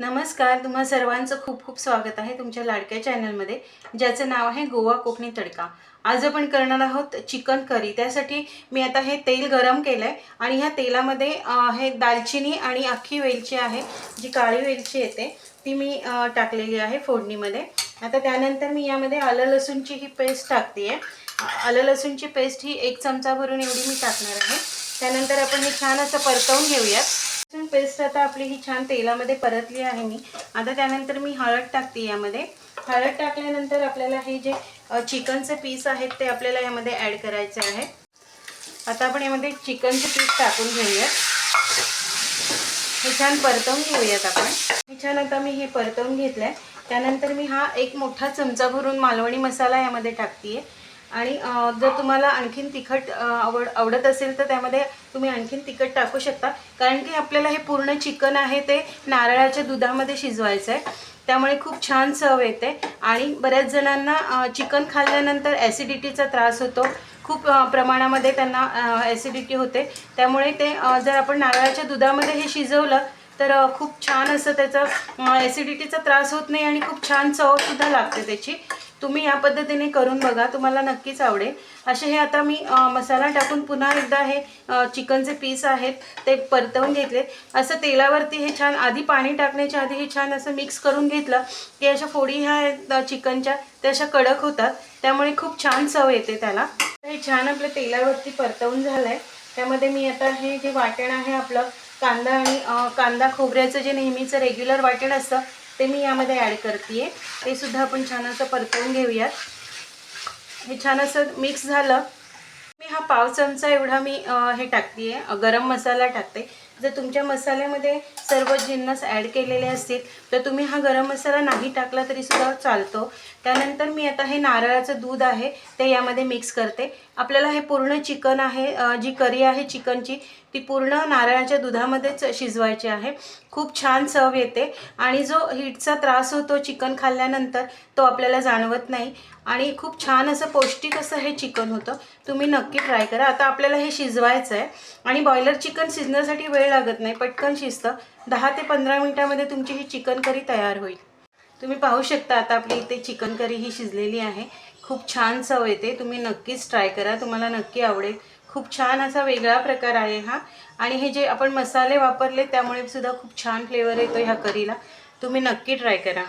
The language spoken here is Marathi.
नमस्कार तुम्हा सर्वांचं खूप खूप स्वागत आहे तुमच्या लाडक्या चॅनलमध्ये ज्याचं नाव आहे गोवा कोकणी तडका. आज आपण करणार आहोत चिकन करी. त्यासाठी मी आता हे तेल गरम केलं आहे आणि ह्या तेलामध्ये हे दालचिनी आणि अख्खी वेलची आहे जी काळी वेलची येते ती मी टाकलेली आहे फोडणीमध्ये. आता त्यानंतर मी यामध्ये आलं लसूणची ही पेस्ट टाकते आहे आलं लसूणची पेस्ट ही एक चमचा भरून एवढी मी टाकणार आहे. त्यानंतर आपण हे छान असं परतवून घेऊयात. पेस्ट आता आपली ही छान तेलामध्ये परतली आहे मी. आता त्यानंतर मी हळद टाकते यामध्ये. हळद टाकल्यानंतर आपल्याला हे जे चिकनचे पीस आहेत ते आपल्याला यामध्ये ॲड करायचे आहे. आता आपण यामध्ये चिकनचे पीस टाकून घेऊयात. हे छान परतवून घेऊयात आपण. हे छान आता मी हे परतवून घेतलं आहे त्यानंतर मी हा एक मोठा चमचा भरून मालवणी मसाला यामध्ये टाकते आणि जर तुम्हाला आणखीन तिखट आवड आवडत असेल तर त्यामध्ये तुम्ही आणखीन तिखट टाकू शकता. कारण की आपल्याला हे पूर्ण चिकन आहे ते नारळाच्या दुधामध्ये शिजवायचं आहे त्यामुळे खूप छान चव येते. आणि बऱ्याच जणांना चिकन खाल्ल्यानंतर ॲसिडिटीचा त्रास होतो. खूप प्रमाणामध्ये त्यांना ॲसिडिटी होते. त्यामुळे ते जर आपण नारळाच्या दुधामध्ये हे शिजवलं तर खूप छान असं त्याचं ॲसिडिटीचा त्रास होत नाही आणि खूप छान चवसुद्धा लागते त्याची. तुम्ही या पद्धतीने करून बघा तुम्हाला नक्कीच आवडेल. असे हे आता मी मसाला टाकून पुन्हा एकदा हे चिकनचे पीस आहेत ते परतवून घेतले असं तेलावरती हे छान आधी पाणी टाकण्याच्या आधी हे छान असं मिक्स करून घेतलं की अशा फोडी ह्या आहेत चिकनच्या त्या अशा कडक होतात. त्यामुळे खूप छान चव येते त्याला. हे छान आपलं तेलावरती परतवून झालं आहे त्यामध्ये मी आता हे जे वाटण आहे आपलं कांदा आणि कांदा खोबऱ्याचं जे नेहमीचं रेग्युलर वाटण असतं ते मी यामध्ये ॲड करते ते सुद्धा आपण छान असं परतवून घेऊयात. हे छान असं मिक्स झालं. मी हा पाव चमचा एवढा मी हे टाकते आहे गरम मसाला टाकते. जर तुमच्या मसाल्यामध्ये सर्व जिन्नस ॲड केलेले असतील तर तुम्ही हा गरम मसाला नाही टाकला तरीसुद्धा चालतो. त्यानंतर मी आता हे नारळाचं दूध आहे ते यामध्ये मिक्स करते. आपल्याला हे पूर्ण चिकन आहे जी करी आहे चिकनची ती पूर्ण नारळाच्या दुधामध्येच शिजवायची आहे. खूप छान चव येते आणि जो हीटचा त्रास होतो चिकन खाल्ल्यानंतर तो आपल्याला जाणवत नाही. आणि खूप छान असं पौष्टिक असं हे चिकन होतं. तुम्ही नक्की ट्राय करा. आता आपल्याला हे शिजवायचं आहे आणि बॉयलर चिकन शिजण्यासाठी वेळ वेळ लागत नाही पटकन शिजतं. दहा ते पंधरा मिनटामध्ये तुमची ही चिकन करी तयार होईल. तुम्ही पाहू शकता आता आपली इथे चिकन करी ही शिजलेली आहे. खूप छान चव येते. तुम्ही नक्कीच ट्राय करा. तुम्हाला नक्की आवडेल. खूप छान असा वेगळा प्रकार आहे हा. आणि हे जे आपण मसाले वापरले त्यामुळे सुद्धा खूप छान फ्लेवर येतो ह्या करीला. तुम्ही नक्की ट्राय करा.